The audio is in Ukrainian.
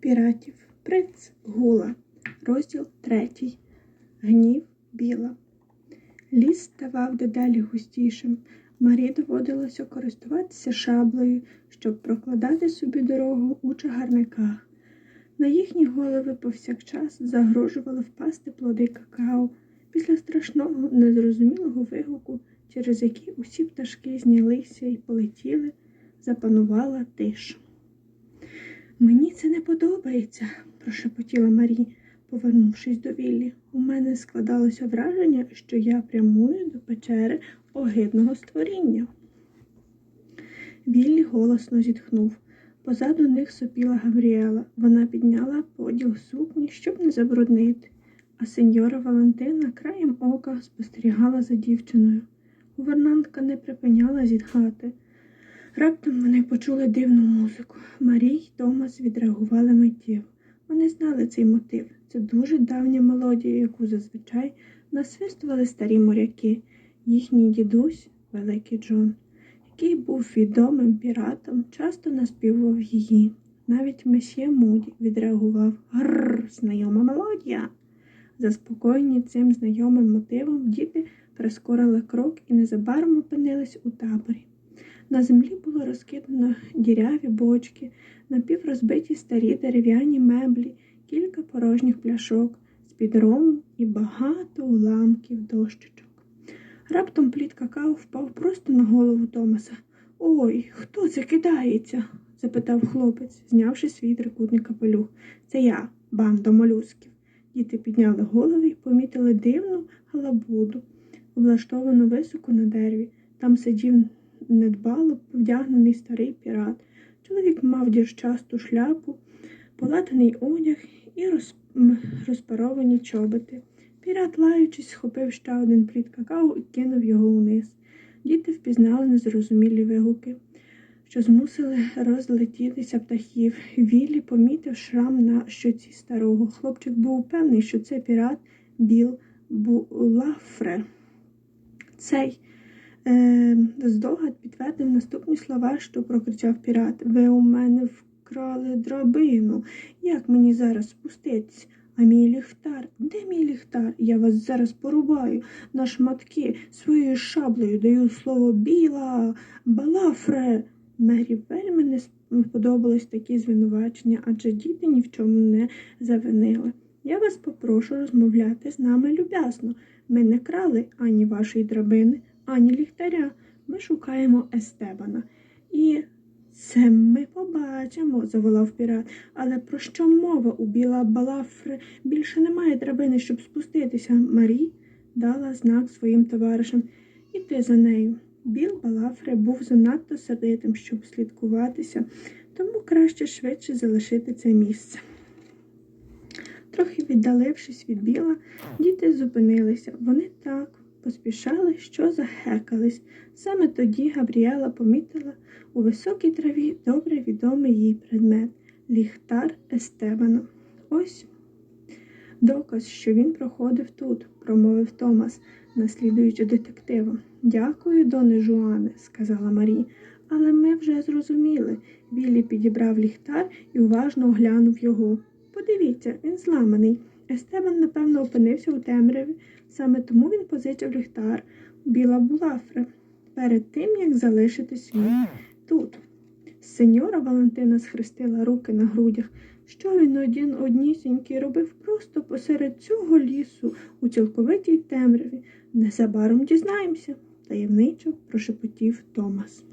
піратів. Принц Гула. Розділ третій. Гнів біла. Ліс ставав дедалі густішим. Марі доводилося користуватися шаблею, щоб прокладати собі дорогу у чагарниках. На їхні голови повсякчас загрожували впасти плоди какао після страшного незрозумілого вигуку, через який усі пташки знялися і полетіли, запанувала тиша. Мені це не подобається, прошепотіла Марі, повернувшись до Віллі. У мене складалося враження, що я прямую до печери огидного створіння. Віллі голосно зітхнув. Позаду них сопіла Гавріела. Вона підняла поділ сукні, щоб не забруднити, а сеньора Валентина краєм ока спостерігала за дівчиною. Гувернантка не припиняла зітхати. Раптом вони почули дивну музику. Марій й Томас відреагували миттєво. Вони знали цей мотив. Це дуже давня мелодія, яку зазвичай насвистували старі моряки. Їхній дідусь, Великий Джон, який був відомим піратом, часто наспівував її. Навіть месьє Муді відреагував Гррр, знайома мелодія. Заспокоєні цим знайомим мотивом, діти прискорили крок і незабаром опинились у таборі. На землі було розкидано діряві бочки, напіврозбиті старі дерев'яні меблі, кілька порожніх пляшок, з-під рому і багато уламків дощечок. Раптом плід какао впав просто на голову Томаса. Ой, хто це кидається? запитав хлопець, знявши свій трикутний капелюх. Це я, банда молюсків. Діти підняли голови і помітили дивну галабуду, облаштовану високо на дереві. Там сидів недбало вдягнений старий пірат. Чоловік мав дірчасту шляпу, полатаний одяг і роз... розпаровані чоботи. Пірат, лаючись, схопив ще один плід какао і кинув його униз. Діти впізнали незрозумілі вигуки, що змусили розлетітися птахів. Віллі помітив шрам на щоці старого. Хлопчик був певний, що це пірат Біл Булафре. Цей здогад підтвердив наступні слова, що прокричав пірат. Ви у мене вкрали драбину. Як мені зараз спуститись? А мій ліхтар? Де мій ліхтар? Я вас зараз порубаю на шматки своєю шаблею даю слово біла, балафре. Мері вельми не сподобались такі звинувачення, адже діти ні в чому не завинили. Я вас попрошу розмовляти з нами люб'язно. Ми не крали ані вашої драбини, ані ліхтаря. Ми шукаємо Естебана. І це ми побачимо, заволав пірат. Але про що мова у біла балафри? Більше немає драбини, щоб спуститися. Марі дала знак своїм товаришам. Іти за нею. Біл Балафре був занадто сердитим, щоб слідкуватися, тому краще швидше залишити це місце. Трохи віддалившись від біла, діти зупинилися. Вони так поспішали, що захекались. Саме тоді Габріела помітила у високій траві добре відомий їй предмет ліхтар Естебана. Ось доказ, що він проходив тут, промовив Томас, наслідуючи детектива. Дякую, доне Жуане, сказала Марі. Але ми вже зрозуміли. Віллі підібрав ліхтар і уважно оглянув його. Подивіться, він зламаний. Естебан, напевно, опинився у темряві, саме тому він позичив ліхтар у біла булафре перед тим, як залишити свій тут. Сеньора Валентина схрестила руки на грудях. Що він один однісінький робив просто посеред цього лісу у цілковитій темряві. Незабаром дізнаємося, таємничо прошепотів Томас.